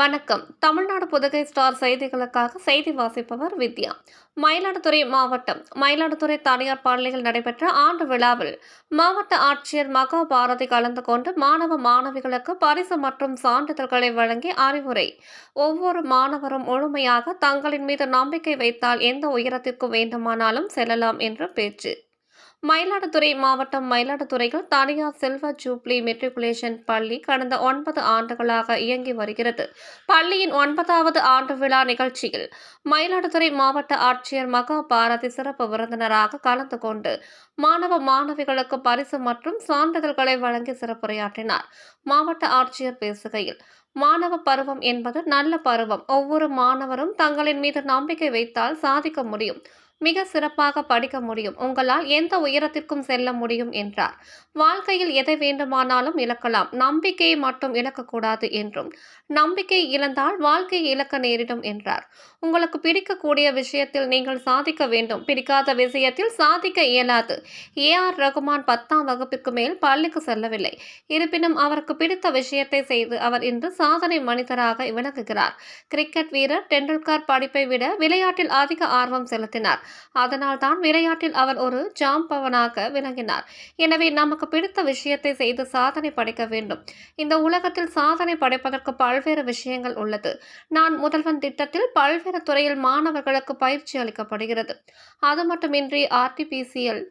வணக்கம். தமிழ்நாடு புதுகை ஸ்டார் செய்திகளுக்காக செய்தி வாசிப்பவர் வித்யா. மயிலாடுதுறை மாவட்டம் மயிலாடுதுறை தனியார் பள்ளியில் நடைபெற்ற ஆண்டு விழாவில் மாவட்ட ஆட்சியர் மகாபாரதி கலந்து கொண்டு மாணவ மாணவிகளுக்கு பரிசு மற்றும் சான்றிதழ்களை வழங்கி அறிவுரை. ஒவ்வொரு மாணவரும் முழுமையாக தங்களின் மீது நம்பிக்கை வைத்தால் எந்த உயரத்திற்கு வேண்டுமானாலும் செல்லலாம் என்று பேச்சு. மயிலாடுதுறை மாவட்டம் மயிலாடுதுறையில் தனியார் செல்வ ஜூப்ளி மெட்ரிகுலேஷன் பள்ளி கடந்த ஒன்பது ஆண்டுகளாக இயங்கி வருகிறது. பள்ளியின் ஒன்பதாவது ஆண்டு விழா நிகழ்ச்சியில் மயிலாடுதுறை மாவட்ட ஆட்சியர் மகா பாரதி சிறப்பு விருந்தினராக கலந்து கொண்டு மாணவ மாணவிகளுக்கு பரிசு மற்றும் சான்றிதழ்களை வழங்கி சிறப்புரையாற்றினார். மாவட்ட ஆட்சியர் பேசுகையில் மாணவ பருவம் என்பது நல்ல பருவம். ஒவ்வொரு மாணவரும் தங்களின் மீது நம்பிக்கை வைத்தால் சாதிக்க முடியும். மிக சிறப்பாக படிக்க முடியும். உங்களால் எந்த உயரத்திற்கும் செல்ல முடியும் என்றார். வாழ்க்கையில் எதை வேண்டுமானாலும் இழக்கலாம். நம்பிக்கையை மட்டும் இழக்கக்கூடாது என்றும். நம்பிக்கை இழந்தால் வாழ்க்கையை இழக்க நேரிடும் என்றார். உங்களுக்கு பிடிக்கக்கூடிய விஷயத்தில் நீங்கள் சாதிக்க வேண்டும். பிடிக்காத விஷயத்தில் சாதிக்க இயலாது. ஏ ஆர் ரகுமான் பத்தாம் வகுப்பிற்கு மேல் பள்ளிக்கு செல்லவில்லை. இருப்பினும் அவருக்கு பிடித்த விஷயத்தை செய்து அவர் இன்று சாதனை மனிதராக விளங்குகிறார். கிரிக்கெட் வீரர் டெண்டுல்கர் படிப்பை விட விளையாட்டில் அதிக ஆர்வம் செலுத்தினார். அதனால் தான் விளையாட்டில் அவர் ஒரு ஜாம்பவனாக விளங்கினார். எனவே நமக்கு பிடித்த விஷயத்தை செய்து சாதனை படைக்க வேண்டும். இந்த உலகத்தில் சாதனை படைப்பதற்கு பல்வேறு விஷயங்கள் உள்ளது. நான் முதல்வன் திட்டத்தில் பல்வேறு துறையில் மாணவர்களுக்கு பயிற்சி அளிக்கப்படுகிறது. அது மட்டுமின்றி ஆர்டிபிசிஎல்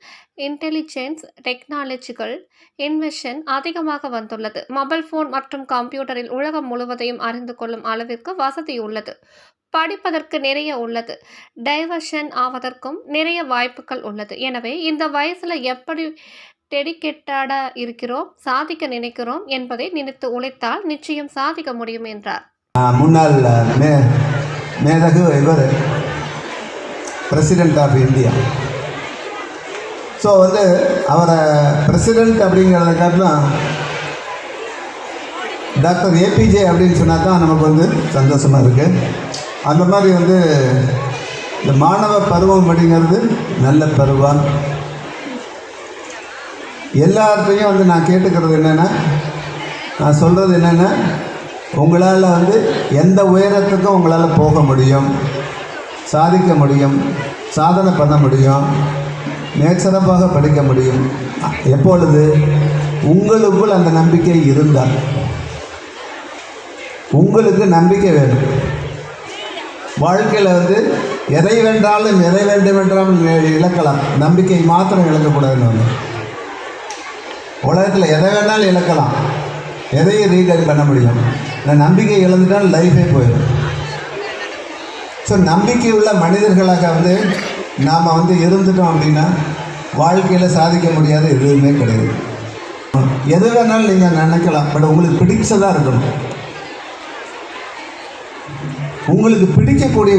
இன்டெலிஜென்ஸ் டெக்னாலஜிகள் இன்வெஷன் அதிகமாக வந்துள்ளது. மொபைல் ஃபோன் மற்றும் கம்ப்யூட்டரில் உலகம் முழுவதையும் அறிந்து கொள்ளும் அளவிற்கு வசதி உள்ளது. படிப்பதற்கு நிறைய உள்ளது. டைவர்ஷன் ஆவதற்கும் நிறைய வாய்ப்புகள் உள்ளது. எனவே இந்த வயசுல எப்படி டெடிக்கேட்டடாக இருக்கிறோம் சாதிக்க நினைக்கிறோம் என்பதை நினைத்து உழைத்தால் நிச்சயம் சாதிக்க முடியும் என்றார். முன்னாள் மே மேதகு இவர் பிரசிடெண்ட் ஆஃப் இந்தியா ஸோ வந்து அவரை பிரசிடெண்ட் அப்படிங்கிறத காட்டிலும் டாக்டர் ஏபிஜே அப்படின்னு சொன்னால் தான் நமக்கு வந்து சந்தோஷமாக இருக்குது அந்த மாதிரி வந்து இந்த மாணவ பருவம் அப்படிங்கிறது நல்ல பருவம். எல்லார்ட்டையும் வந்து நான் கேட்டுக்கிறது என்னென்னா நான் சொல்கிறது என்னென்னா உங்களால் வந்து எந்த உயரத்துக்கும் உங்களால் போக முடியும் சாதிக்க முடியும் சாதனை பண்ண முடியும் நேச்சரப்பாக படிக்க முடியும். எப்பொழுது? உங்களுக்குள் அந்த நம்பிக்கை இருந்தால். உங்களுக்கு நம்பிக்கை வேணும். வாழ்க்கையில் வந்து எதை வென்றாலும் எதை வேண்டும் என்றாலும் இழக்கலாம். நம்பிக்கை மாத்திரம் இழக்கக்கூடாதுன்னு ஒன்று உலகத்தில் எதை வேணாலும் இழக்கலாம். எதையும் ரீடைன் பண்ண முடியும். ஆனால் நம்பிக்கை இழந்துட்டால் லைஃபே போயிடும். ஸோ நம்பிக்கை உள்ள மனிதர்களாக வந்து நாம் வந்து இருந்துட்டோம் அப்படின்னா வாழ்க்கையில் சாதிக்க முடியாத எதுவுமே கிடையாது. எது வேணாலும் நீங்கள் நினைக்கலாம். பட் உங்களுக்கு பிடிச்சதாக இருக்கணும். உங்களுக்கு பிடிக்கக்கூடிய